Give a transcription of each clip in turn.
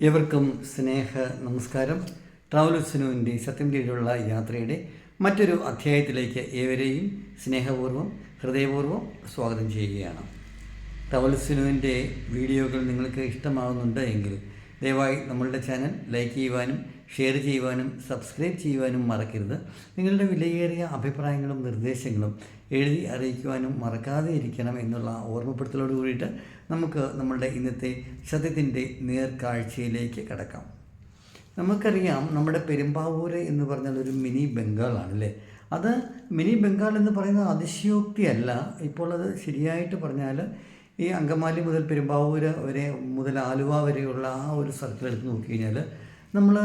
ഏവർക്കും സ്നേഹ നമസ്കാരം. ട്രാവൽ സത്യം കീഴിലുള്ള യാത്രയുടെ മറ്റൊരു അധ്യായത്തിലേക്ക് ഏവരെയും സ്നേഹപൂർവം ഹൃദയപൂർവം സ്വാഗതം ചെയ്യുകയാണ്. ട്രാവൽ വീഡിയോകൾ നിങ്ങൾക്ക് ഇഷ്ടമാകുന്നുണ്ട് എങ്കിൽ ദയവായി നമ്മളുടെ ചാനൽ ലൈക്ക് ചെയ്യുവാനും ഷെയർ ചെയ്യുവാനും സബ്സ്ക്രൈബ് ചെയ്യുവാനും മറക്കരുത്. നിങ്ങളുടെ വിലയേറിയ അഭിപ്രായങ്ങളും നിർദ്ദേശങ്ങളും എഴുതി അറിയിക്കുവാനും മറക്കാതെ ഇരിക്കണം എന്നുള്ള ഓർമ്മപ്പെടുത്തലോട് കൂടിയിട്ട് നമുക്ക് നമ്മളുടെ ഇന്നത്തെ സത്യത്തിന്റെ നേർക്കാഴ്ചയിലേക്ക് കടക്കാം. നമുക്കറിയാം നമ്മുടെ പെരുമ്പാവൂര് എന്ന് പറഞ്ഞാൽ ഒരു മിനി ബംഗാളാണ് അല്ലേ അത് മിനി ബംഗാൾ എന്ന് പറയുന്നത് അതിശയോക്തിയല്ല. ഇപ്പോൾ അത് ശരിയായിട്ട് പറഞ്ഞാൽ ഈ അങ്കമാലി മുതൽ പെരുമ്പാവൂര് വരെ മുതൽ ആലുവ വരെയുള്ള ആ ഒരു സർക്കിൾ എടുത്ത് നോക്കി കഴിഞ്ഞാൽ നമ്മൾ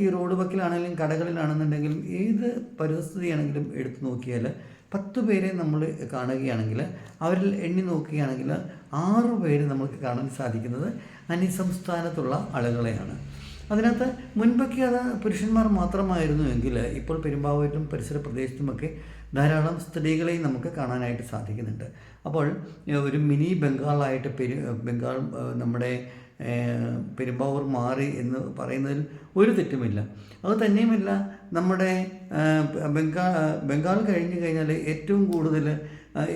ഈ റോഡ് വക്കിലാണെങ്കിലും കടകളിലാണെന്നുണ്ടെങ്കിലും ഏത് പരിസ്ഥിതിയാണെങ്കിലും എടുത്തു നോക്കിയാൽ പത്ത് പേരെ നമ്മൾ കാണുകയാണെങ്കിൽ അവരിൽ എണ്ണി നോക്കുകയാണെങ്കിൽ ആറ് പേര് നമുക്ക് കാണാൻ സാധിക്കുന്നത് അന്യസംസ്ഥാനത്തുള്ള ആളുകളെയാണ്. അതിനകത്ത് മുൻപൊക്കെ അത് പുരുഷന്മാർ മാത്രമായിരുന്നു എങ്കിൽ ഇപ്പോൾ പെരുമ്പാവൂരിലും പരിസര പ്രദേശത്തുമൊക്കെ ധാരാളം സ്ത്രീകളെയും നമുക്ക് കാണാനായിട്ട് സാധിക്കുന്നുണ്ട്. അപ്പോൾ ഒരു മിനി ബംഗാളായിട്ട് പെരു ബംഗാൾ നമ്മുടെ പെരുമ്പാവൂർ മാറി എന്ന് പറയുന്നതിൽ ഒരു തെറ്റുമില്ല. അത് തന്നെയുമല്ല നമ്മുടെ ബംഗാ ബംഗാൾ കഴിഞ്ഞു കഴിഞ്ഞാൽ ഏറ്റവും കൂടുതൽ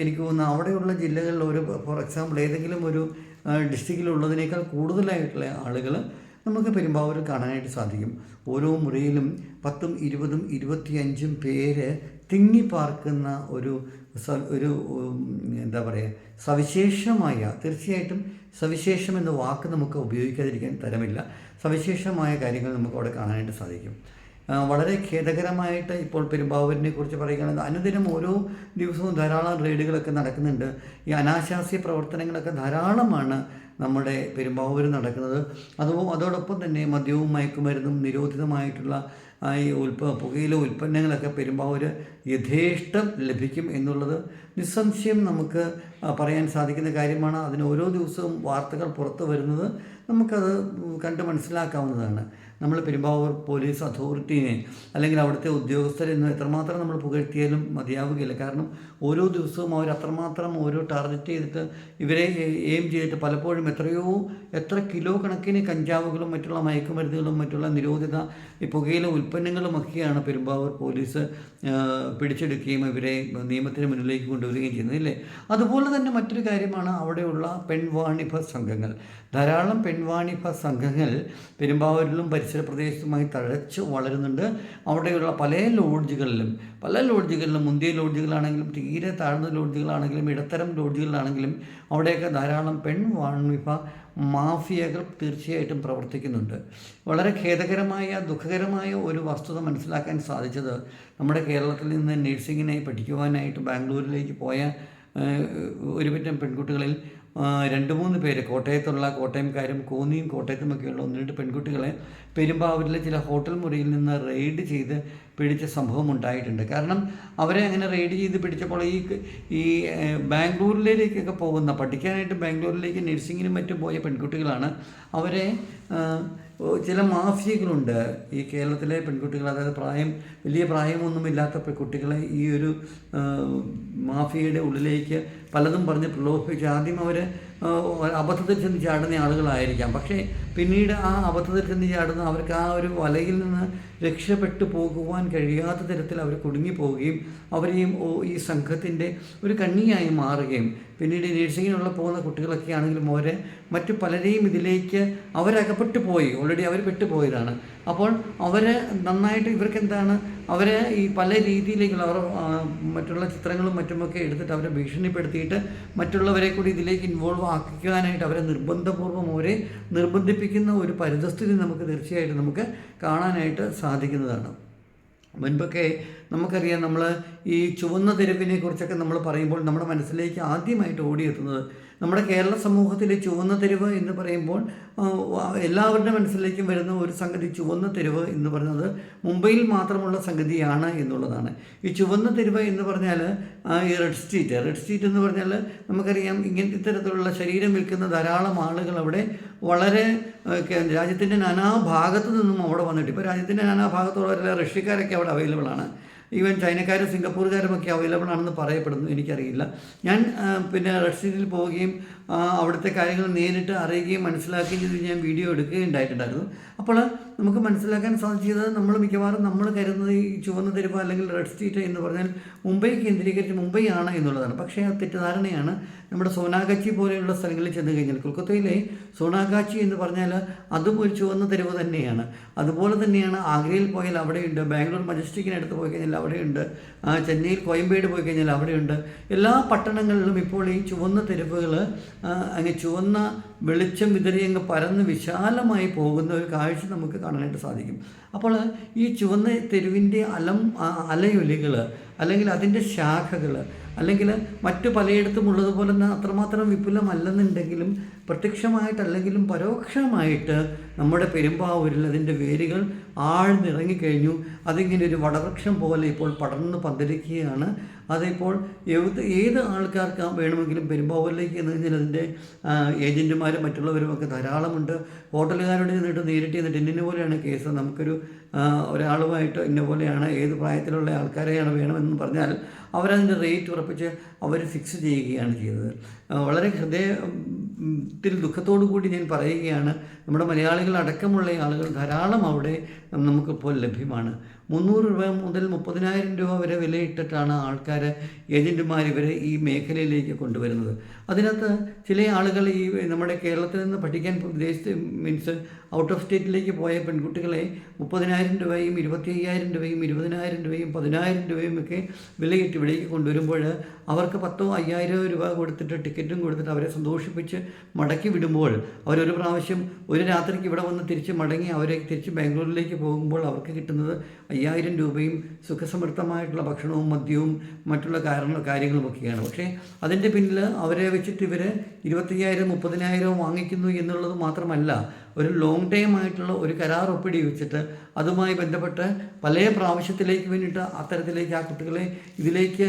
എനിക്ക് തോന്നുന്നു അവിടെയുള്ള ജില്ലകളിൽ ഒരു ഫോർ എക്സാമ്പിൾ ഏതെങ്കിലും ഒരു ഡിസ്ട്രിക്റ്റിലുള്ളതിനേക്കാൾ കൂടുതലായിട്ടുള്ള ആളുകൾ നമുക്ക് പെരുമ്പാവൂരിൽ കാണാനായിട്ട് സാധിക്കും. ഓരോ മുറിയിലും പത്തും ഇരുപതും ഇരുപത്തിയഞ്ചും പേര് തിങ്ങി പാർക്കുന്ന ഒരു ഒരു എന്താ പറയുക സവിശേഷമായ തീർച്ചയായിട്ടും സവിശേഷം എന്ന വാക്ക് നമുക്ക് ഉപയോഗിക്കാതിരിക്കാൻ തരമില്ല. സവിശേഷമായ കാര്യങ്ങൾ നമുക്ക് അവിടെ കാണാനായിട്ട് സാധിക്കും. വളരെ ഖേദകരമായിട്ട് ഇപ്പോൾ പെരുമ്പാവൂരിനെ കുറിച്ച് പറയുകയാണെങ്കിൽ അനുദിനം ഓരോ ദിവസവും ധാരാളം റെയ്ഡുകളൊക്കെ നടക്കുന്നുണ്ട്. ഈ അനാശാസ്യ പ്രവർത്തനങ്ങളൊക്കെ ധാരാളമാണ് നമ്മുടെ പെരുമ്പാവൂർ നടക്കുന്നത്. അതോ അതോടൊപ്പം തന്നെ മദ്യവും മയക്കുമരുന്നും നിരോധിതമായിട്ടുള്ള ഈ ഉൽപ്പ പുകയില ഉൽപ്പന്നങ്ങളൊക്കെ പെരുമ്പാവൂർ യഥേഷ്ടം ലഭിക്കും എന്നുള്ളത് നിസ്സംശയം നമുക്ക് പറയാൻ സാധിക്കുന്ന കാര്യമാണ്. അതിന് ഓരോ ദിവസവും വാർത്തകൾ പുറത്തു വരുന്നത് നമുക്കത് കണ്ട് മനസ്സിലാക്കാവുന്നതാണ്. നമ്മൾ പെരുമ്പാവൂർ പോലീസ് അതോറിറ്റിനെ അല്ലെങ്കിൽ അവിടുത്തെ ഉദ്യോഗസ്ഥരെ എത്രമാത്രം നമ്മൾ പുകഴ്ത്തിയാലും മതിയാവുകയില്ല. കാരണം ഓരോ ദിവസവും അവർ അത്രമാത്രം ഓരോ ടാർഗറ്റ് ചെയ്തിട്ട് ഇവരെ എയിം ചെയ്തിട്ട് പലപ്പോഴും എത്രയോ എത്ര കിലോ കണക്കിന് കഞ്ചാവുകളും മറ്റുള്ള മയക്കുമരുന്നുകളും മറ്റുള്ള നിരോധിത ഈ പുകയിലെ ഉൽപ്പന്നങ്ങളുമൊക്കെയാണ് പെരുമ്പാവൂർ പോലീസ് പിടിച്ചെടുക്കുകയും ഇവരെ നിയമത്തിന് മുന്നിലേക്ക് കൊണ്ടുവരികയും ചെയ്യുന്നത് ഇല്ലേ അതുപോലെ തന്നെ മറ്റൊരു കാര്യമാണ് അവിടെയുള്ള പെൺവാണിഭ സംഘങ്ങൾ. ധാരാളം പെൺവാണിഭ സംഘങ്ങൾ പെരുമ്പാവൂരിലും പരിസര പ്രദേശത്തുമായി തഴച്ച് വളരുന്നുണ്ട്. അവിടെയുള്ള പല ലോഡ്ജുകളിലും പല ലോഡ്ജുകളിലും മുന്തിയ ലോഡ്ജുകളാണെങ്കിലും തീരെ താഴ്ന്ന ലോഡ്ജുകളാണെങ്കിലും ഇടത്തരം ലോഡ്ജുകളാണെങ്കിലും അവിടെയൊക്കെ ധാരാളം പെൺവാണിഭ മാഫിയകൾ തീർച്ചയായിട്ടും പ്രവർത്തിക്കുന്നുണ്ട്. വളരെ ഖേദകരമായ ദുഃഖകരമായ ഒരു വസ്തുത മനസ്സിലാക്കാൻ സാധിച്ചത് നമ്മുടെ കേരളത്തിൽ നിന്ന് നഴ്സിങ്ങിനായി പഠിക്കുവാനായിട്ട് ബാംഗ്ലൂരിലേക്ക് പോയ ഒരുപറ്റം പെൺകുട്ടികളിൽ രണ്ട് മൂന്ന് പേര് കോട്ടയത്തുള്ള കോട്ടയംകാരും കോന്നിയും കോട്ടയത്തുമൊക്കെയുള്ള ഒന്ന് രണ്ട് പെൺകുട്ടികളെ പെരുമ്പാവൂരിലെ ചില ഹോട്ടൽ മുറിയിൽ നിന്ന് റെയ്ഡ് ചെയ്ത് പിടിച്ച സംഭവം ഉണ്ടായിട്ടുണ്ട് കാരണം അവരെ അങ്ങനെ റെയ്ഡ് ചെയ്ത് പിടിച്ചപ്പോൾ ഈ ഈ ബാംഗ്ലൂരിലേക്കൊക്കെ പോകുന്ന പഠിക്കാനായിട്ട് ബാംഗ്ലൂരിലേക്ക് നഴ്സിങ്ങിനും മറ്റും പോയ പെൺകുട്ടികളാണ്. അവരെ ചില മാഫിയകളുണ്ട്. ഈ കേരളത്തിലെ പെൺകുട്ടികൾ അതായത് പ്രായം വലിയ പ്രായമൊന്നുമില്ലാത്ത കുട്ടികളെ ഈ ഒരു മാഫിയയുടെ ഉള്ളിലേക്ക് പലതും പറഞ്ഞ് പ്രലോഭിപ്പിച്ച് ആദ്യം അവർ അബദ്ധത്തിൽ ചെന്ന് ചാടുന്ന ആളുകളായിരിക്കാം. പക്ഷേ പിന്നീട് ആ അബദ്ധത്തിൽ ചെന്ന് ചാടുന്ന അവർക്ക് ആ ഒരു വലയിൽ നിന്ന് രക്ഷപ്പെട്ടു പോകുവാൻ കഴിയാത്ത തരത്തിൽ അവർ കുടുങ്ങിപ്പോവുകയും അവരെയും ഈ സംഘത്തിന്റെ ഒരു കണ്ണിയായി മാറുകയും പിന്നീട് നേഴ്സിങ്ങിനുള്ള പോകുന്ന കുട്ടികളൊക്കെ ആണെങ്കിലും അവരെ മറ്റു പലരെയും ഇതിലേക്ക് അവരകപ്പെട്ടു പോയി. ഓൾറെഡി അവർ പെട്ടുപോയതാണ്. അപ്പോൾ അവരെ നന്നായിട്ട് ഇവർക്ക് എന്താണ്? അവരെ ഈ പല രീതിയിലേക്കുള്ള അവർ മറ്റുള്ള ചിത്രങ്ങളും മറ്റുമൊക്കെ എടുത്തിട്ട് അവരെ ഭീഷണിപ്പെടുത്തിയിട്ട് മറ്റുള്ളവരെ കൂടി ഇതിലേക്ക് ഇൻവോൾവ് ആക്കിക്കാനായിട്ട് അവരെ നിർബന്ധപൂർവം അവരെ നിർബന്ധിപ്പിക്കുന്ന ഒരു പരിതസ്ഥിതി നമുക്ക് തീർച്ചയായിട്ടും നമുക്ക് കാണാനായിട്ട് സാധിക്കുന്നതാണ്. മുൻപൊക്കെ നമുക്കറിയാം നമ്മൾ ഈ ചുവന്ന തെരുവിനെ കുറിച്ചൊക്കെ നമ്മൾ പറയുമ്പോൾ നമ്മുടെ മനസ്സിലേക്ക് ആദ്യമായിട്ട് ഓടിയെത്തുന്നത് നമ്മുടെ കേരള സമൂഹത്തിലെ ചുവന്ന തെരുവ് എന്ന് പറയുമ്പോൾ എല്ലാവരുടെ മനസ്സിലേക്കും വരുന്ന ഒരു സംഗതി ചുവന്ന തെരുവ് എന്ന് പറയുന്നത് മുംബൈയിൽ മാത്രമുള്ള സംഗതിയാണ് എന്നുള്ളതാണ്. ഈ ചുവന്ന തെരുവ് എന്ന് പറഞ്ഞാൽ ഈ റെഡ് സ്ട്രീറ്റ് റെഡ് സ്ട്രീറ്റ് എന്ന് പറഞ്ഞാൽ നമുക്കറിയാം ഇങ്ങനത്തെ ഇത്തരത്തിലുള്ള ശരീരം വിൽക്കുന്ന ധാരാളം ആളുകൾ അവിടെ വളരെ രാജ്യത്തിന്റെ നാനാഭാഗത്തു നിന്നും അവിടെ വന്നിട്ട് ഇപ്പോൾ രാജ്യത്തിന്റെ നാനാഭാഗത്തുള്ളവരെല്ലാം റഷ്യക്കാരൊക്കെ അവിടെ അവൈലബിൾ ആണ്. ഈവൻ ചൈനക്കാരും സിംഗപ്പൂർക്കാരും ഒക്കെ അവൈലബിൾ ആണെന്ന് പറയപ്പെടുന്നു. എനിക്കറിയില്ല. ഞാൻ പിന്നെ റഷ്യയിൽ പോവുകയും അവിടുത്തെ കാര്യങ്ങൾ നേരിട്ട് അറിയുകയും മനസ്സിലാക്കുകയും ചെയ്ത് ഞാൻ വീഡിയോ എടുക്കുകയും ഉണ്ടായിട്ടുണ്ടായിരുന്നു. അപ്പോൾ നമുക്ക് മനസ്സിലാക്കാൻ സാധിച്ചത് നമ്മൾ മിക്കവാറും നമ്മൾ കരുതുന്നത് ഈ ചുവന്ന തെരുവ് അല്ലെങ്കിൽ റെഡ് സ്ട്രീറ്റ് എന്ന് പറഞ്ഞാൽ മുംബൈ കേന്ദ്രീകരിച്ച് മുംബൈ ആണ് എന്നുള്ളതാണ്. പക്ഷേ ആ തെറ്റിദ്ധാരണയാണ് നമ്മുടെ സോനാഗാച്ചി പോലെയുള്ള സ്ഥലങ്ങളിൽ ചെന്ന് കഴിഞ്ഞാൽ. കൊൽക്കത്തയിലെ സോനാഗാച്ചി എന്ന് പറഞ്ഞാൽ അതും ഒരു ചുവന്ന തെരുവ് തന്നെയാണ്. അതുപോലെ തന്നെയാണ് ആഗ്രയിൽ പോയാൽ അവിടെയുണ്ട് ബാംഗ്ലൂർ മജസ്റ്റിക്കിനടുത്ത് പോയി കഴിഞ്ഞാൽ അവിടെയുണ്ട് ചെന്നൈയിൽ കോയമ്പേട് പോയി കഴിഞ്ഞാൽ അവിടെയുണ്ട്. എല്ലാ പട്ടണങ്ങളിലും ഇപ്പോൾ ഈ ചുവന്ന തെരുവുകൾ അങ്ങനെ ചുവന്ന വെളിച്ചം വിതറി അങ്ങ് പരന്ന് വിശാലമായി പോകുന്ന ഒരു കാഴ്ച നമുക്ക് കാണാനായിട്ട് സാധിക്കും. അപ്പോൾ ഈ ചുവന്ന തെരുവിന്റെ അലം അലയൊലികൾ അല്ലെങ്കിൽ അതിന്റെ ശാഖകൾ അല്ലെങ്കിൽ മറ്റു പലയിടത്തും ഉള്ളതുപോലെ അത്രമാത്രം വിപുലമല്ലെന്നുണ്ടെങ്കിലും പ്രത്യക്ഷമായിട്ടല്ലെങ്കിലും പരോക്ഷമായിട്ട് നമ്മുടെ പെരുമ്പാവൂരിൽ അതിന്റെ വേരുകൾ ആഴ്ന്നിറങ്ങിക്കഴിഞ്ഞു. അതിങ്ങനെ ഒരു വടവൃക്ഷം പോലെ ഇപ്പോൾ പടർന്ന് പന്തലിക്കുകയാണ്. അതിപ്പോൾ ഏത് ഏത് ആൾക്കാർക്ക് വേണമെങ്കിലും പെരുമ്പാവൂരിലേക്ക് എന്ന് കഴിഞ്ഞാൽ അതിന്റെ ഏജന്റുമാരും മറ്റുള്ളവരും ഒക്കെ ധാരാളമുണ്ട്. ഹോട്ടലുകാരുടെ നിന്നിട്ട് നേരിട്ട് ചെന്നിട്ട് ഇന്ന പോലെയാണ് കേസ്. നമുക്കൊരു ഒരാളുമായിട്ട് ഇന്ന പോലെയാണ് ഏത് പ്രായത്തിലുള്ള ആൾക്കാരെയാണ് വേണമെന്ന് പറഞ്ഞാൽ അവരതിന്റെ റേറ്റ് ഉറപ്പിച്ച് അവർ ഫിക്സ് ചെയ്യുകയാണ് ചെയ്തത്. വളരെ വളരെ ഹൃദയത്തിൽ ദുഃഖത്തോടു കൂടി ഞാൻ പറയുകയാണ് നമ്മുടെ മലയാളികൾ അടക്കമുള്ള ആളുകൾ ധാരാളം അവിടെ നമുക്കിപ്പോൾ ലഭ്യമാണ്. മുന്നൂറ് രൂപ മുതൽ മുപ്പതിനായിരം രൂപ വരെ വിലയിട്ടിട്ടാണ് ആൾക്കാർ ഏജന്റുമാർ ഇവരെ ഈ മേഖലയിലേക്ക് കൊണ്ടുവരുന്നത്. അതിനകത്ത് ചില ആളുകൾ ഈ നമ്മുടെ കേരളത്തിൽ നിന്ന് പഠിക്കാൻ വിദേശത്ത് മീൻസ് ഔട്ട് ഓഫ് സ്റ്റേറ്റിലേക്ക് പോയ പെൺകുട്ടികളെ മുപ്പതിനായിരം രൂപയും ഇരുപത്തി അയ്യായിരം രൂപയും ഇരുപതിനായിരം രൂപയും പതിനായിരം രൂപയും ഒക്കെ വിലയിട്ട് ഇവിടേക്ക് കൊണ്ടുവരുമ്പോൾ അവർക്ക് പത്തോ അയ്യായിരോ രൂപ കൊടുത്തിട്ട് ടിക്കറ്റും കൊടുത്തിട്ട് അവരെ സന്തോഷിപ്പിച്ച് മടക്കി വിടുമ്പോൾ അവരൊരു പ്രാവശ്യം ഒരു രാത്രിക്ക് ഇവിടെ വന്ന് തിരിച്ച് മടങ്ങി അവരെ തിരിച്ച് ബാംഗ്ലൂരിലേക്ക് പോകുമ്പോൾ അവർക്ക് കിട്ടുന്നത് അയ്യായിരം രൂപയും സുഖസമൃദ്ധമായിട്ടുള്ള ഭക്ഷണവും മദ്യവും മറ്റുള്ള കാരണ കാര്യങ്ങളുമൊക്കെയാണ്. പക്ഷേ അതിന്റെ പിന്നിൽ അവരെ വെച്ചിട്ട് ഇവർ ഇരുപത്തയ്യായിരം മുപ്പതിനായിരം വാങ്ങിക്കുന്നു എന്നുള്ളത് മാത്രമല്ല ഒരു ലോങ് ടൈം ആയിട്ടുള്ള ഒരു കരാർ ഒപ്പിടി വെച്ചിട്ട് അതുമായി ബന്ധപ്പെട്ട് പല പ്രാവശ്യത്തിലേക്ക് വേണ്ടിയിട്ട് അത്തരത്തിലേക്ക് ആ കുട്ടികളെ ഇതിലേക്ക്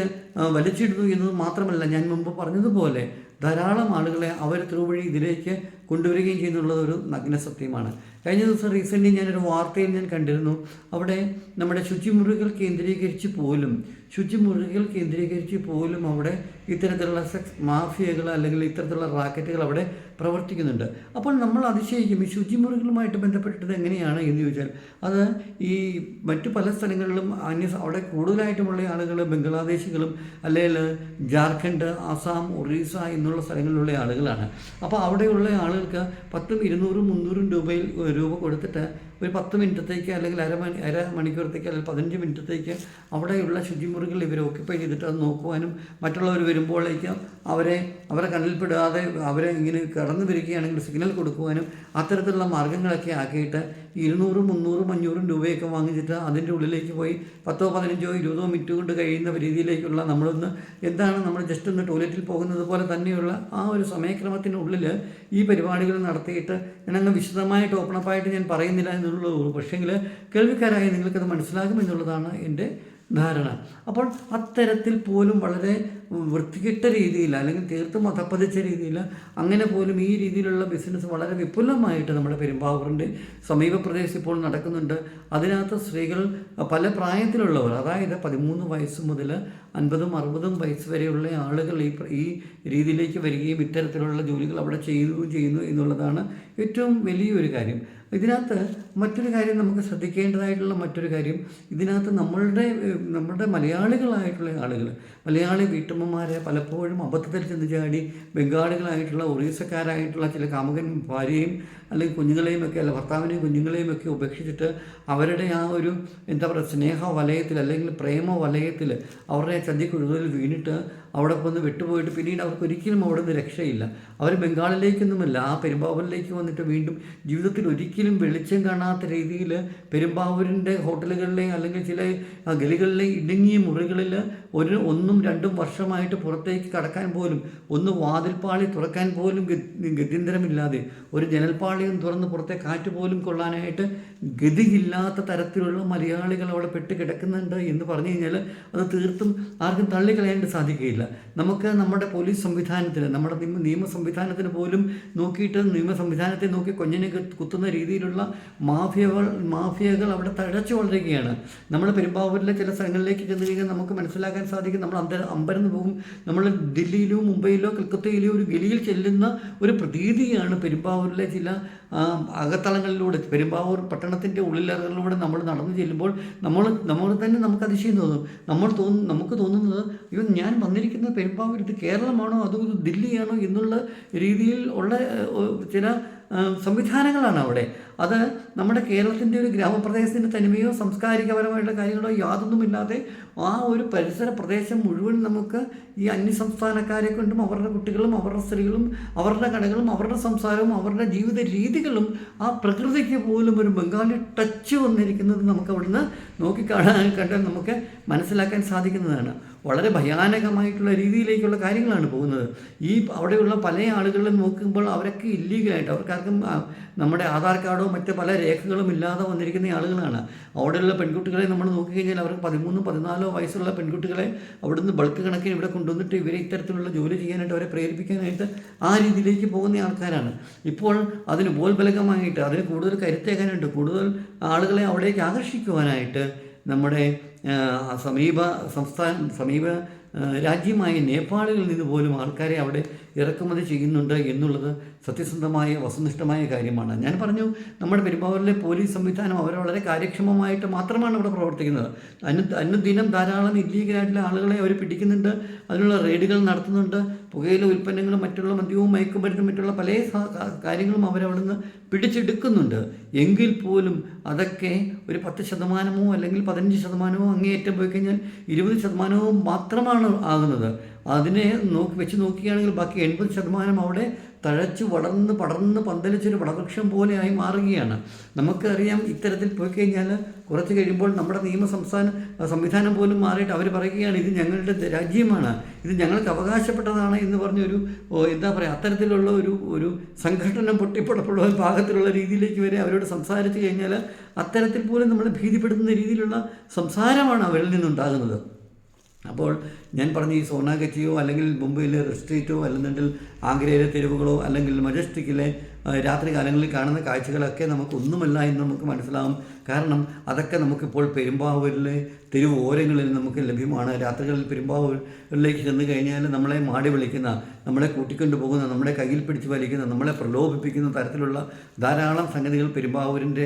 വലിച്ചിടുന്നു എന്നത് മാത്രമല്ല ഞാൻ മുമ്പ് പറഞ്ഞതുപോലെ ധാരാളം ആളുകളെ അവർ ത്രൂ വഴി ഇതിലേക്ക് കൊണ്ടുവരികയും ചെയ്യുന്നുള്ളത് ഒരു നഗ്ന സത്യമാണ്. കഴിഞ്ഞ ദിവസം റീസെന്റ്ലി ഞാനൊരു വാർത്തയിൽ ഞാൻ കണ്ടിരുന്നു. അവിടെ നമ്മുടെ ശുചിമുറികൾ കേന്ദ്രീകരിച്ച് പോലും ശുചിമുറികൾ കേന്ദ്രീകരിച്ച് പോലും അവിടെ ഇത്തരത്തിലുള്ള സെക്സ് മാഫിയകൾ അല്ലെങ്കിൽ ഇത്തരത്തിലുള്ള റാക്കറ്റുകൾ അവിടെ പ്രവർത്തിക്കുന്നുണ്ട്. അപ്പോൾ നമ്മൾ അതിശയിക്കും ഈ ശുചിമുറികളുമായിട്ട് ബന്ധപ്പെട്ടിട്ട് എങ്ങനെയാണ് എന്ന് ചോദിച്ചാൽ അത് ഈ മറ്റു പല സ്ഥലങ്ങളിലും അന്യ അവിടെ കൂടുതലായിട്ടുമുള്ള ആളുകൾ ബംഗ്ലാദേശികളും അല്ലെങ്കിൽ ജാർഖണ്ഡ് ആസാം ഒറീസ എന്നുള്ള സ്ഥലങ്ങളിലുള്ള ആളുകളാണ്. അപ്പോൾ അവിടെയുള്ള ആളുകൾക്ക് പത്തും ഇരുന്നൂറും മുന്നൂറും രൂപയിൽ രൂപ കൊടുത്തിട്ട് ഒരു പത്ത് മിനിറ്റത്തേക്ക് അല്ലെങ്കിൽ അരമണി അര മണിക്കൂറത്തേക്ക് അല്ലെങ്കിൽ പതിനഞ്ച് മിനിറ്റത്തേക്ക് അവിടെയുള്ള ശുചിമുറികൾ ഇവർ ഓക്യുപ്പൈ ചെയ്തിട്ട് അത് നോക്കുവാനും മറ്റുള്ളവർ വരുമ്പോഴേക്കും അവരെ അവരെ കണ്ണിൽപ്പെടാതെ അവരെ ഇങ്ങനെ കടന്നു വരികയാണെങ്കിൽ സിഗ്നൽ കൊടുക്കുവാനും അത്തരത്തിലുള്ള മാർഗങ്ങളൊക്കെ ആക്കിയിട്ട് ഇരുന്നൂറും മുന്നൂറും അഞ്ഞൂറും രൂപയൊക്കെ വാങ്ങിച്ചിട്ട് അതിന്റെ ഉള്ളിലേക്ക് പോയി പത്തോ പതിനഞ്ചോ ഇരുപതോ മിനിറ്റ് കൊണ്ട് കഴിയുന്ന രീതിയിലേക്കുള്ള നമ്മളൊന്ന് എന്താണ് നമ്മൾ ജസ്റ്റ് ഒന്ന് ടോയ്ലറ്റിൽ പോകുന്നത് പോലെ തന്നെയുള്ള ആ ഒരു സമയക്രമത്തിനുള്ളിൽ ഈ പരിപാടികൾ നടത്തിയിട്ട് ഞാനങ്ങ് വിശദമായിട്ട് ഓപ്പണപ്പായിട്ട് ഞാൻ പറയുന്നില്ല എന്നുള്ളൂ പക്ഷേങ്കിൽ കേൾവിക്കാരായി നിങ്ങൾക്കത് മനസ്സിലാകും എന്നുള്ളതാണ് എന്റെ ധാരണ. അപ്പോൾ അത്തരത്തിൽ പോലും വളരെ വൃത്തികെട്ട രീതിയിൽ അല്ലെങ്കിൽ തീർത്തും മതപ്പതിച്ച രീതിയിൽ അങ്ങനെ പോലും ഈ രീതിയിലുള്ള ബിസിനസ് വളരെ വിപുലമായിട്ട് നമ്മുടെ പെരുമ്പാവൂറിന്റെ സമീപ പ്രദേശത്ത് ഇപ്പോൾ നടക്കുന്നുണ്ട്. അതിനകത്ത് സ്ത്രീകൾ പല പ്രായത്തിലുള്ളവർ അതായത് പതിമൂന്ന് വയസ്സ് മുതൽ അൻപതും അറുപതും വയസ്സ് വരെയുള്ള ആളുകൾ ഈ ഈ രീതിയിലേക്ക് വരികയും ഇത്തരത്തിലുള്ള ജോലികൾ അവിടെ ചെയ്യുകയും ചെയ്യുന്നു എന്നുള്ളതാണ് ഏറ്റവും വലിയൊരു കാര്യം. ഇതിനകത്ത് മറ്റൊരു കാര്യം നമുക്ക് ശ്രദ്ധിക്കേണ്ടതായിട്ടുള്ള മറ്റൊരു കാര്യം ഇതിനകത്ത് നമ്മളുടെ നമ്മളുടെ മലയാളികളായിട്ടുള്ള ആളുകൾ മലയാളി വീട്ടമ്മമാരെ പലപ്പോഴും അബദ്ധത്തിൽ ചെന്ന് ചാടി ബംഗാളികളായിട്ടുള്ള ഒറീസക്കാരായിട്ടുള്ള ചില കാമുകൻ ഭാര്യയും അല്ലെങ്കിൽ കുഞ്ഞുങ്ങളെയും ഒക്കെ അല്ല ഭർത്താവിനെയും കുഞ്ഞുങ്ങളെയും ഒക്കെ ഉപേക്ഷിച്ചിട്ട് അവരുടെ ആ ഒരു എന്താ പറയുക സ്നേഹ വലയത്തിൽ അല്ലെങ്കിൽ പ്രേമ വലയത്തിൽ അവരുടെ ചതിക്കുഴുതൽ വീണിട്ട് അവിടെ വന്ന് വിട്ടുപോയിട്ട് പിന്നീട് അവർക്ക് ഒരിക്കലും അവിടെ നിന്ന് രക്ഷയില്ല. അവർ ബംഗാളിലേക്കൊന്നുമല്ല ആ പെരുമ്പാവൂരിലേക്ക് വന്നിട്ട് വീണ്ടും ജീവിതത്തിൽ ഒരിക്കലും വെളിച്ചം കാണാത്ത രീതിയിൽ പെരുമ്പാവൂരിന്റെ ഹോട്ടലുകളിലെ അല്ലെങ്കിൽ ചില ഗലികളിലെ ഇടുങ്ങിയ മുറികളിൽ ഒരു ഒന്നും രണ്ടും വർഷമായിട്ട് പുറത്തേക്ക് കടക്കാൻ പോലും ഒന്ന് വാതിൽപ്പാളി തുറക്കാൻ പോലും ഗതിന്തരമില്ലാതെ ഒരു ജനൽപ്പാളിയും തുറന്ന് പുറത്തെ കാറ്റ് പോലും കൊള്ളാനായിട്ട് ഗതിയില്ലാത്ത തരത്തിലുള്ള മലയാളികൾ അവിടെ പെട്ട് കിടക്കുന്നുണ്ട് എന്ന് പറഞ്ഞു കഴിഞ്ഞാൽ അത് തീർത്തും ആർക്കും തള്ളിക്കളയാനായിട്ട് സാധിക്കുകയില്ല. നമുക്ക് നമ്മുടെ പോലീസ് സംവിധാനത്തിന് നമ്മുടെ നിയമ സംവിധാനത്തിന് പോലും നോക്കിയിട്ട് നിയമ സംവിധാനത്തെ നോക്കി കൊഞ്ഞിനെ കുത്തുന്ന രീതിയിലുള്ള മാഫിയകൾ മാഫിയകൾ അവിടെ തഴച്ചു വളരുകയാണ്. നമ്മൾ പെരുമ്പാവൂരിലെ ചില സ്ഥലങ്ങളിലേക്ക് ചെന്ന് കഴിഞ്ഞാൽ നമുക്ക് മനസ്സിലാക്കാൻ സാധിക്കും. നമ്മൾ അമ്പര അമ്പരന്ന് പോകും. നമ്മൾ ദില്ലിയിലോ മുംബൈയിലോ കൽക്കത്തയിലോ ഒരു ഗലിയിൽ ചെല്ലുന്ന ഒരു പ്രതീതിയാണ് പെരുമ്പാവൂരിലെ ചില അകത്തളങ്ങളിലൂടെ പെരുമ്പാവൂർ പട്ടണത്തിന്റെ ഉള്ളിലകളിലൂടെ നമ്മൾ നടന്നു ചെല്ലുമ്പോൾ നമ്മൾ നമ്മൾ തന്നെ നമുക്ക് അതിശയം തോന്നും. നമ്മൾ തോന്നും നമുക്ക് തോന്നുന്നത് അയ്യോ ഞാൻ വന്നിരിക്കുന്നത് പെരുമ്പാവൂർ ഇത് കേരളമാണോ അതോ ഇത് ദില്ലിയാണോ എന്നുള്ള രീതിയിൽ ഉള്ള ചില സംവിധാനങ്ങളാണ് അവിടെ. അത് നമ്മുടെ കേരളത്തിന്റെ ഒരു ഗ്രാമപ്രദേശത്തിന്റെ തനിമയോ സാംസ്കാരികപരമായിട്ടുള്ള കാര്യങ്ങളോ യാതൊന്നുമില്ലാതെ ആ ഒരു പരിസര പ്രദേശം മുഴുവൻ നമുക്ക് ഈ അന്യസംസ്ഥാനക്കാരെ കൊണ്ടും അവരുടെ കുട്ടികളും അവരുടെ സ്ത്രീകളും അവരുടെ കടകളും അവരുടെ സംസാരവും അവരുടെ ജീവിത രീതികളും ആ പ്രകൃതിക്ക് പോലും ഒരു ബംഗാളി ടച്ച് വന്നിരിക്കുന്നത് നമുക്ക് അവിടുന്ന് നോക്കിക്കാണാൻ കണ്ടാൽ നമുക്ക് മനസ്സിലാക്കാൻ സാധിക്കുന്നതാണ്. വളരെ ഭയാനകമായിട്ടുള്ള രീതിയിലേക്കുള്ള കാര്യങ്ങളാണ് പോകുന്നത്. ഈ അവിടെയുള്ള പല ആളുകളും നോക്കുമ്പോൾ അവരൊക്കെ ഇല്ലീഗലായിട്ട് അവർക്കാർക്കും നമ്മുടെ ആധാർ കാർഡോ മറ്റ് പല രേഖകളും ഇല്ലാതെ വന്നിരിക്കുന്ന ആളുകളാണ്. അവിടെയുള്ള പെൺകുട്ടികളെ നമ്മൾ നോക്കിക്കഴിഞ്ഞാൽ അവർക്ക് പതിമൂന്നും പതിനാലോ വയസ്സുള്ള പെൺകുട്ടികളെ അവിടുന്ന് ബൾക്ക് കണക്കിന് ഇവിടെ കൊണ്ടുവന്നിട്ട് ഇവരെ ഇത്തരത്തിലുള്ള ജോലി ചെയ്യാനായിട്ട് അവരെ പ്രേരിപ്പിക്കാനായിട്ട് ആ രീതിയിലേക്ക് പോകുന്ന ആൾക്കാരാണ്. ഇപ്പോൾ അതിന് ബോൽബലകമായിട്ട് അതിന് കൂടുതൽ കരുത്തേക്കാനായിട്ട് കൂടുതൽ ആളുകളെ അവിടേക്ക് ആകർഷിക്കുവാനായിട്ട് നമ്മുടെ സമീപ സംസ്ഥാന സമീപ രാജ്യമായ നേപ്പാളിൽ നിന്ന് പോലും ആൾക്കാരെ അവിടെ ഇറക്കുമതി ചെയ്യുന്നുണ്ട് എന്നുള്ളത് സത്യസന്ധമായ വസ്തുനിഷ്ഠമായ കാര്യമാണ്. ഞാൻ പറഞ്ഞു നമ്മുടെ പെരുമ്പാവൂരിലെ പോലീസ് സംവിധാനം അവർ വളരെ കാര്യക്ഷമമായിട്ട് മാത്രമാണ് ഇവിടെ പ്രവർത്തിക്കുന്നത്. അന്ന അനുദിനം ധാരാളം ഇല്ലീഗലായിട്ടുള്ള ആളുകളെ അവർ പിടിക്കുന്നുണ്ട് അതിനുള്ള റെയ്ഡുകൾ നടത്തുന്നുണ്ട് പുകയില ഉൽപ്പന്നങ്ങളും മറ്റുള്ള മദ്യവും മയക്കുമരുന്നും മറ്റുള്ള പല കാര്യങ്ങളും അവരവിടെ നിന്ന് പിടിച്ചെടുക്കുന്നുണ്ട്. എങ്കിൽ പോലും അതൊക്കെ ഒരു പത്ത് ശതമാനമോ അല്ലെങ്കിൽ പതിനഞ്ച് ശതമാനമോ അങ്ങേയറ്റം പോയി കഴിഞ്ഞാൽ ഇരുപത് ശതമാനവും മാത്രമാണ് ആകുന്നത്. അതിനെ നോക്കി വെച്ച് നോക്കുകയാണെങ്കിൽ ബാക്കി എൺപത് ശതമാനം അവിടെ തഴച്ചു വളർന്ന് പടർന്ന് പന്തലിച്ചൊരു വടവൃക്ഷം പോലെയായി മാറുകയാണ്. നമുക്കറിയാം ഇത്തരത്തിൽ പോയി കഴിഞ്ഞാൽ കുറച്ച് കഴിയുമ്പോൾ നമ്മുടെ നിയമ സംസ്ഥാന സംവിധാനം പോലും മാറിയിട്ട് അവർ പറയുകയാണ് ഇത് ഞങ്ങളുടെ രാജ്യമാണ് ഇത് ഞങ്ങൾക്ക് അവകാശപ്പെട്ടതാണ് എന്ന് പറഞ്ഞൊരു എന്താ പറയുക അത്തരത്തിലുള്ള ഒരു ഒരു സംഘടന പൊട്ടിപ്പുറപ്പെടുവാൻ പാകത്തിലുള്ള രീതിയിലേക്ക് വരെ അവരോട് സംസാരിച്ചു കഴിഞ്ഞാൽ അത്തരത്തിൽ പോലും നമ്മളെ ഭീതിപ്പെടുത്തുന്ന രീതിയിലുള്ള സംസാരമാണ് അവരിൽ നിന്നുണ്ടാകുന്നത്. അപ്പോൾ ഞാൻ പറഞ്ഞ ഈ സോനാഗച്ചിയോ അല്ലെങ്കിൽ മുംബൈയിലെ റിസ്ട്രീറ്റോ അല്ലെന്നുണ്ടെങ്കിൽ ആഗ്രയിലെ തെരുവുകളോ അല്ലെങ്കിൽ മജസ്റ്റിക്കിലെ രാത്രി കാലങ്ങളിൽ കാണുന്ന കാഴ്ചകളൊക്കെ നമുക്കൊന്നുമല്ല എന്ന് നമുക്ക് മനസ്സിലാവും. കാരണം അതൊക്കെ നമുക്കിപ്പോൾ പെരുമ്പാവൂരിലെ തെരുവ് ഓരങ്ങളിൽ നമുക്ക് ലഭ്യമാണ്. രാത്രികളിൽ പെരുമ്പാവൂരിലേക്ക് ചെന്ന് കഴിഞ്ഞാൽ നമ്മളെ മാടി വിളിക്കുന്ന നമ്മളെ കൂട്ടിക്കൊണ്ടു പോകുന്ന നമ്മളെ കയ്യിൽ പിടിച്ച് വലിക്കുന്ന നമ്മളെ പ്രലോഭിപ്പിക്കുന്ന തരത്തിലുള്ള ധാരാളം സംഗതികൾ പെരുമ്പാവൂരിന്റെ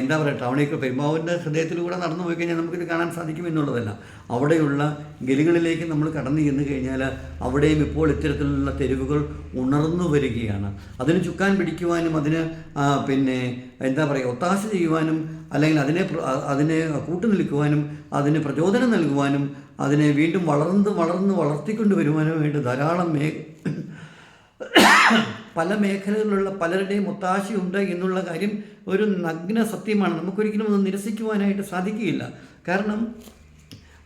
എന്താ പറയുക ടൗണിലേക്ക് പെരുമ്പാവൂരിന്റെ ഹൃദയത്തിലൂടെ നടന്നു പോയി കഴിഞ്ഞാൽ നമുക്കിത് കാണാൻ സാധിക്കും എന്നുള്ളതല്ല. അവിടെയുള്ള ഗലികളിലേക്ക് നമ്മൾ കടന്നു ചെന്ന് കഴിഞ്ഞാൽ അവിടെയും ഇപ്പോൾ ഇത്തരത്തിലുള്ള തെരുവുകൾ ഉണർന്നു വരികയാണ്. അതിന് ചുക്കാൻ പിടിക്കുവാനും അതിന് പിന്നെ എന്താ പറയുക ഒത്താശ ചെയ്യുവാനും അല്ലെങ്കിൽ അതിനെ അതിനെ കൂട്ടു അതിനെ കൂട്ടുനിൽക്കുവാനും അതിന് പ്രചോദനം നൽകുവാനും അതിനെ വീണ്ടും വളർന്ന് വളർന്ന് വളർത്തിക്കൊണ്ട് വരുവാനും വേണ്ടി ധാരാളം മേ പല മേഖലകളിലുള്ള പലരുടെയും ഒത്താശയുണ്ട് എന്നുള്ള കാര്യം ഒരു നഗ്ന സത്യമാണ്. നമുക്കൊരിക്കലും അത് നിരസിക്കുവാനായിട്ട് സാധിക്കുകയില്ല. കാരണം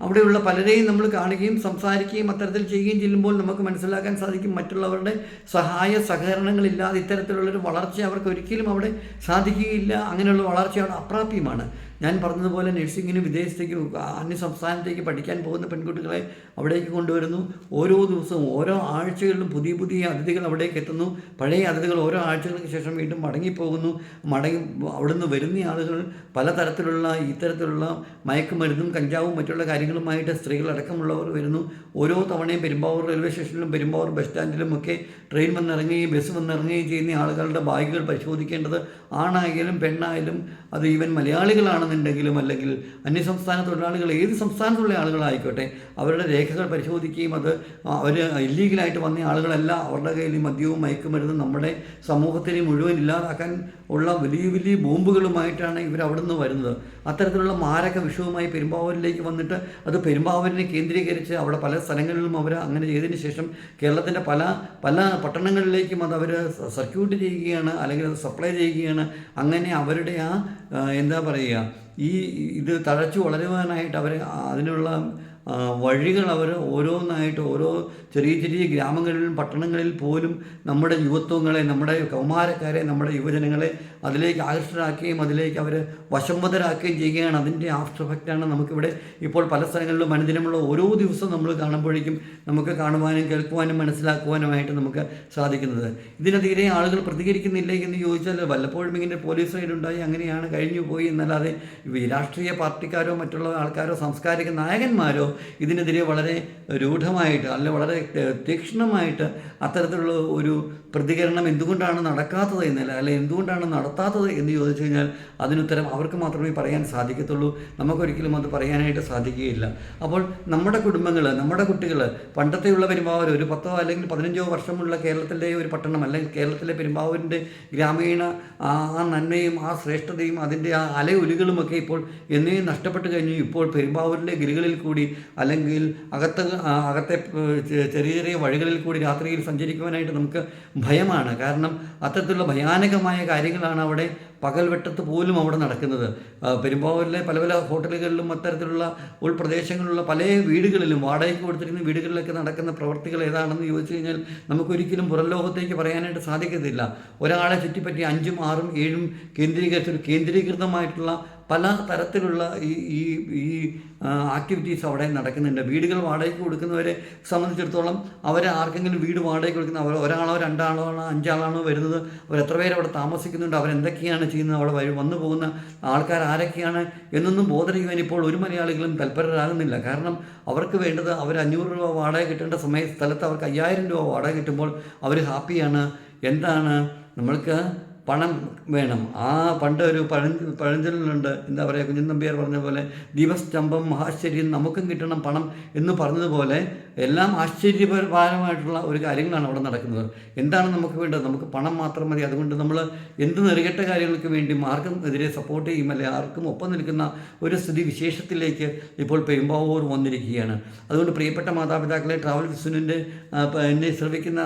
അവിടെയുള്ള പലരെയും നമ്മൾ കാണുകയും സംസാരിക്കുകയും അത്തരത്തിൽ ചെയ്യുകയും ചെല്ലുമ്പോൾ നമുക്ക് മനസ്സിലാക്കാൻ സാധിക്കും മറ്റുള്ളവരുടെ സഹായ സഹകരണങ്ങളില്ലാതെ ഇത്തരത്തിലുള്ളൊരു വളർച്ച അവർക്ക് ഒരിക്കലും അവിടെ സാധിക്കുകയില്ല. അങ്ങനെയുള്ള വളർച്ച അവിടെ അപ്രാപ്യമാണ്. ഞാൻ പറഞ്ഞതുപോലെ നഴ്സിങ്ങിന് വിദേശത്തേക്ക് അന്യ സംസ്ഥാനത്തേക്ക് പഠിക്കാൻ പോകുന്ന പെൺകുട്ടികളെ അവിടേക്ക് കൊണ്ടുവരുന്നു. ഓരോ ദിവസവും ഓരോ ആഴ്ചകളിലും പുതിയ പുതിയ അതിഥികൾ അവിടേക്ക് എത്തുന്നു. പഴയ അതിഥികൾ ഓരോ ആഴ്ചകൾക്ക് ശേഷം വീണ്ടും മടങ്ങിപ്പോകുന്നു. മടങ്ങി അവിടുന്ന് വരുന്ന ആളുകൾ പലതരത്തിലുള്ള ഇത്തരത്തിലുള്ള മയക്കുമരുന്നും കഞ്ചാവും മറ്റുള്ള കാര്യങ്ങളുമായിട്ട് സ്ത്രീകളടക്കമുള്ളവർ വരുന്നു. ഓരോ തവണയും പെരുമ്പാവൂർ റെയിൽവേ സ്റ്റേഷനിലും പെരുമ്പാവൂർ ബസ് സ്റ്റാൻഡിലും ഒക്കെ ട്രെയിൻ വന്നിറങ്ങുകയും ബസ് വന്നിറങ്ങുകയും ചെയ്യുന്ന ആളുകളുടെ ബാഗുകൾ പരിശോധിക്കേണ്ടത് ആണായാലും പെണ്ണായാലും അത് ഈവൻ മലയാളികളാണെന്നുണ്ടെങ്കിലും അല്ലെങ്കിൽ അന്യസംസ്ഥാന തൊഴിലാളികൾ ഏത് സംസ്ഥാനത്തുള്ള ആളുകളായിക്കോട്ടെ അവരുടെ രേഖകൾ പരിശോധിക്കുകയും അത് അവർ ഇല്ലീഗലായിട്ട് വന്ന ആളുകളല്ല അവരുടെ കയ്യിൽ മദ്യവും മയക്കുമരുന്നും നമ്മുടെ സമൂഹത്തിനെ മുഴുവൻ ഇല്ലാതാക്കാൻ ഉള്ള വലിയ വലിയ ബോംബുകളുമായിട്ടാണ് ഇവർ അവിടെ നിന്ന് വരുന്നത്. അത്തരത്തിലുള്ള മാരക വിഷവുമായി പെരുമ്പാവൂരിലേക്ക് വന്നിട്ട് അത് പെരുമ്പാവൂരിനെ കേന്ദ്രീകരിച്ച് അവിടെ പല സ്ഥലങ്ങളിലും അവർ അങ്ങനെ ചെയ്തതിന് ശേഷം കേരളത്തിന്റെ പല പല പട്ടണങ്ങളിലേക്കും അത് അവർ സർക്യൂട്ട് ചെയ്യുകയാണ് അല്ലെങ്കിൽ അത് സപ്ലൈ ചെയ്യുകയാണ്. അങ്ങനെ അവരുടെ ആ, എന്താ പറയുക ഈ ഇത് തഴച്ചു വളരുവാനായിട്ട് അവർ അതിനുള്ള വഴികൾ അവർ ഓരോന്നായിട്ട് ഓരോ ചെറിയ ചെറിയ ഗ്രാമങ്ങളിലും പട്ടണങ്ങളിൽ പോലും നമ്മുടെ യുവത്വങ്ങളെ നമ്മുടെ കൗമാരക്കാരെ നമ്മുടെ യുവജനങ്ങളെ അതിലേക്ക് ആകർഷ്ടരാക്കുകയും അതിലേക്ക് അവർ വശംവതരാക്കുകയും ചെയ്യുകയാണ്. അതിന്റെ ആഫ്റ്റർ എഫക്റ്റാണ് നമുക്കിവിടെ ഇപ്പോൾ പല സ്ഥലങ്ങളിലും അനുദിനമുള്ള ഓരോ ദിവസവും നമ്മൾ കാണുമ്പോഴേക്കും നമുക്ക് കാണുവാനും കേൾക്കുവാനും മനസ്സിലാക്കുവാനുമായിട്ട് നമുക്ക് സാധിക്കുന്നത്. ഇതിനെതിരെ ആളുകൾ പ്രതികരിക്കുന്നില്ല എന്ന് ചോദിച്ചാൽ വല്ലപ്പോഴും ഇങ്ങനെ പോലീസ് റൈഡ് ഉണ്ടായി അങ്ങനെയാണ് കഴിഞ്ഞു പോയി എന്നല്ലാതെ ഈ രാഷ്ട്രീയ പാർട്ടിക്കാരോ മറ്റുള്ള ആൾക്കാരോ സാംസ്കാരിക നായകന്മാരോ ഇതിനെതിരെ വളരെ രൂഢമായിട്ട് അല്ല വളരെ തീക്ഷ്ണമായിട്ട് അത്തരത്തിലുള്ള ഒരു പ്രതികരണം എന്തുകൊണ്ടാണ് നടക്കാത്തത് എന്നല്ല അല്ലെ എന്തുകൊണ്ടാണ് നടത്താത്തത് എന്ന് ചോദിച്ചു കഴിഞ്ഞാൽ അതിനുത്തരം അവർക്ക് മാത്രമേ പറയാൻ സാധിക്കത്തുള്ളൂ. നമുക്കൊരിക്കലും അത് പറയാനായിട്ട് സാധിക്കുകയില്ല. അപ്പോൾ നമ്മുടെ കുടുംബങ്ങൾ നമ്മുടെ കുട്ടികൾ പണ്ടത്തെയുള്ള പെരുമ്പാവൂർ ഒരു പത്തോ അല്ലെങ്കിൽ പതിനഞ്ചോ വർഷമുള്ള കേരളത്തിലെ ഒരു പട്ടണം അല്ലെങ്കിൽ കേരളത്തിലെ പെരുമ്പാവൂരിന്റെ ഗ്രാമീണ ആ ആ നന്മയും ആ ശ്രേഷ്ഠതയും അതിന്റെ ആ അലയൊലികളുമൊക്കെ ഇപ്പോൾ എന്നേ നഷ്ടപ്പെട്ടു കഴിഞ്ഞു. ഇപ്പോൾ പെരുമ്പാവൂരിന്റെ ഗിരികളിൽ കൂടി അല്ലെങ്കിൽ അകത്ത് അകത്തെ ചെറിയ ചെറിയ വഴികളിൽ കൂടി രാത്രിയിൽ സഞ്ചരിക്കുവാനായിട്ട് നമുക്ക് ഭയമാണ്. കാരണം അത്തരത്തിലുള്ള ഭയാനകമായ കാര്യങ്ങളാണ് അവിടെ പകൽവെട്ടത്ത് പോലും അവിടെ നടക്കുന്നത്. പെരുമ്പാവൂരിലെ പല പല ഹോട്ടലുകളിലും അത്തരത്തിലുള്ള ഉൾപ്രദേശങ്ങളിലുള്ള പല വീടുകളിലും വാടകയ്ക്ക് കൊടുത്തിരിക്കുന്ന വീടുകളിലൊക്കെ നടക്കുന്ന പ്രവർത്തികൾ ഏതാണെന്ന് ചോദിച്ചു കഴിഞ്ഞാൽ നമുക്കൊരിക്കലും പുറം ലോകത്തേക്ക് പറയാനായിട്ട് സാധിക്കത്തില്ല. ഒരാളെ ചുറ്റിപ്പറ്റി അഞ്ചും ആറും ഏഴും കേന്ദ്രീകരിച്ച ഒരു കേന്ദ്രീകൃതമായിട്ടുള്ള പല തരത്തിലുള്ള ഈ ഈ ഈ ആക്ടിവിറ്റീസ് അവിടെ നടക്കുന്നുണ്ട്. വീടുകൾ വാടകയ്ക്ക് കൊടുക്കുന്നവരെ സംബന്ധിച്ചിടത്തോളം അവർ ആർക്കെങ്കിലും വീട് വാടകയ്ക്ക് കൊടുക്കുന്ന അവർ ഒരാളോ രണ്ടാളോ ആണോ അഞ്ചാളാണോ വരുന്നത് അവർ എത്ര പേര് അവിടെ താമസിക്കുന്നുണ്ട് അവരെന്തൊക്കെയാണ് ചെയ്യുന്നത് അവിടെ വന്നു പോകുന്ന ആൾക്കാർ ആരൊക്കെയാണ് എന്നൊന്നും ബോധരിക്കുവാൻ ഇപ്പോൾ ഒരു മലയാളികളും തൽപരരാകുന്നില്ല. കാരണം അവർക്ക് വേണ്ടത് അവർ അഞ്ഞൂറ് രൂപ വാടക കിട്ടേണ്ട സമയ സ്ഥലത്ത് അവർക്ക് അയ്യായിരം രൂപ വാടക കിട്ടുമ്പോൾ അവർ ഹാപ്പിയാണ്. എന്താണ്? നമ്മൾക്ക് പണം വേണം. ആ പണ്ട് ഒരു പഴഞ്ച പഴഞ്ചൊല്ലുണ്ട്. എന്താ പറയുക കുഞ്ഞൻ നമ്പ്യാർ പറഞ്ഞ പോലെ ദിവസ്തംഭം മഹാശ്ചര്യം നമുക്കും കിട്ടണം പണം എന്ന് പറഞ്ഞതുപോലെ എല്ലാം ആശ്ചര്യപരമായിട്ടുള്ള ഒരു കാര്യങ്ങളാണ് അവിടെ നടക്കുന്നത്. എന്താണ് നമുക്ക് വേണ്ടത്? നമുക്ക് പണം മാത്രം മതി. അതുകൊണ്ട് നമ്മൾ എന്ത് നെറുകെട്ട കാര്യങ്ങൾക്ക് വേണ്ടി ആർക്കും എതിരെ സപ്പോർട്ട് ചെയ്യും അല്ലെ ആർക്കും ഒപ്പം നിൽക്കുന്ന ഒരു സ്ഥിതി വിശേഷത്തിലേക്ക് ഇപ്പോൾ പെരുമ്പാവൂർ വന്നിരിക്കുകയാണ്. അതുകൊണ്ട് പ്രിയപ്പെട്ട മാതാപിതാക്കളെ ട്രാവൽ വിസുനിന്റെ എന്നെ ശ്രമിക്കുന്ന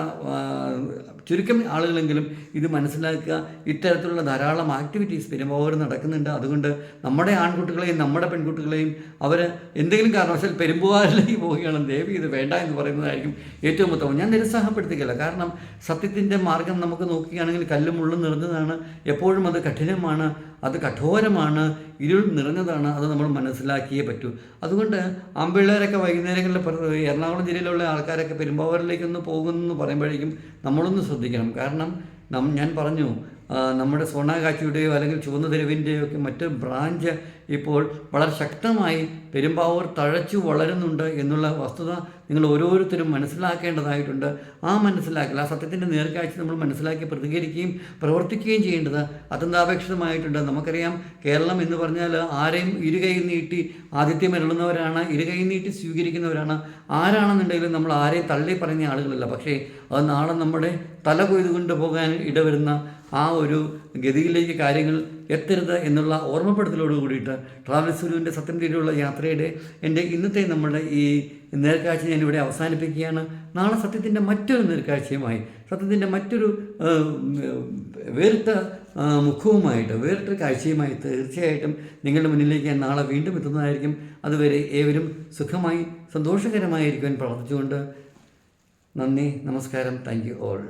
ചുരുക്കം ആളുകളെങ്കിലും ഇത് മനസ്സിലാക്കുക. ഇത്തരത്തിലുള്ള ധാരാളം ആക്ടിവിറ്റീസ് പെരുമ്പാവൂർ നടക്കുന്നുണ്ട്. അതുകൊണ്ട് നമ്മുടെ ആൺകുട്ടികളെയും നമ്മുടെ പെൺകുട്ടികളെയും അവർ എന്തെങ്കിലും കാരണവശാൽ പെരുമ്പാവൂരിലേക്ക് പോവുകയാണ്. ദേവി ഇത് വേണ്ട എന്ന് പറയുന്നതായിരിക്കും ഏറ്റവും ഉത്തമം. ഞാൻ നിരുത്സാഹപ്പെടുത്തുകയില്ല കാരണം സത്യത്തിന്റെ മാർഗം നമുക്ക് നോക്കുകയാണെങ്കിൽ കല്ലും മുള്ളും നിറഞ്ഞതാണ്. എപ്പോഴും അത് കഠിനമാണ്. അത് കഠോരമാണ് ഇരുൾ നിറഞ്ഞതാണ് അത് നമ്മൾ മനസ്സിലാക്കിയേ പറ്റൂ. അതുകൊണ്ട് ആമ്പിള്ളേരൊക്കെ വൈകുന്നേരങ്ങളിൽ എറണാകുളം ജില്ലയിലുള്ള ആൾക്കാരൊക്കെ പെരുമ്പാവൂരിലേക്കൊന്ന് പോകുമെന്ന് പറയുമ്പോഴേക്കും നമ്മളൊന്ന് ശ്രദ്ധിക്കണം. കാരണം നം ഞാൻ പറഞ്ഞു നമ്മുടെ സോണാകാച്ചിയുടെയോ അല്ലെങ്കിൽ ചുവന്ന തെരുവിന്റെയോ ഒക്കെ മറ്റ് ബ്രാഞ്ച് ഇപ്പോൾ വളരെ ശക്തമായി പെരുമ്പാവൂർ തഴച്ചു വളരുന്നുണ്ട് എന്നുള്ള വസ്തുത നിങ്ങൾ ഓരോരുത്തരും മനസ്സിലാക്കേണ്ടതായിട്ടുണ്ട്. ആ മനസ്സിലാക്കൽ ആ സത്യത്തിന്റെ നേർക്കാഴ്ച നമ്മൾ മനസ്സിലാക്കി പ്രതികരിക്കുകയും പ്രവർത്തിക്കുകയും ചെയ്യേണ്ടത് അത്യന്താപേക്ഷിതമായിട്ടുണ്ട്. നമുക്കറിയാം കേരളം എന്ന് പറഞ്ഞാൽ ആരെയും ഇരുകൈ നീട്ടി ആതിഥ്യം ഇരളുന്നവരാണ് ഇരുകൈ നീട്ടി സ്വീകരിക്കുന്നവരാണ്. ആരാണെന്നുണ്ടെങ്കിലും നമ്മൾ ആരെയും തള്ളി പറഞ്ഞ ആളുകളല്ല. പക്ഷേ അത് നാളെ നമ്മുടെ തല കൊയ്തുകൊണ്ട് പോകാൻ ഇടവരുന്ന ആ ഒരു ഗതിയിലേക്ക് കാര്യങ്ങൾ എത്തരുത് എന്നുള്ള ഓർമ്മപ്പെടുത്തലോട് കൂടിയിട്ട് ട്രാവൽ സുരുവിന്റെ സത്യം തീരുള്ള യാത്രയുടെ എന്റെ ഇന്നത്തെ നമ്മുടെ ഈ നേർക്കാഴ്ച ഞാനിവിടെ അവസാനിപ്പിക്കുകയാണ്. നാളെ സത്യത്തിന്റെ മറ്റൊരു നേർക്കാഴ്ചയുമായി സത്യത്തിന്റെ മറ്റൊരു വേറിട്ട മുഖവുമായിട്ട് വേറിട്ട കാഴ്ചയുമായി തീർച്ചയായിട്ടും നിങ്ങളുടെ മുന്നിലേക്ക് ഞാൻ നാളെ വീണ്ടും എത്തുന്നതായിരിക്കും. അതുവരെ ഏവരും സുഖമായി സന്തോഷകരമായിരിക്കുവാൻ പ്രാർത്ഥിച്ചുകൊണ്ട് നന്ദി നമസ്കാരം. Thank you all.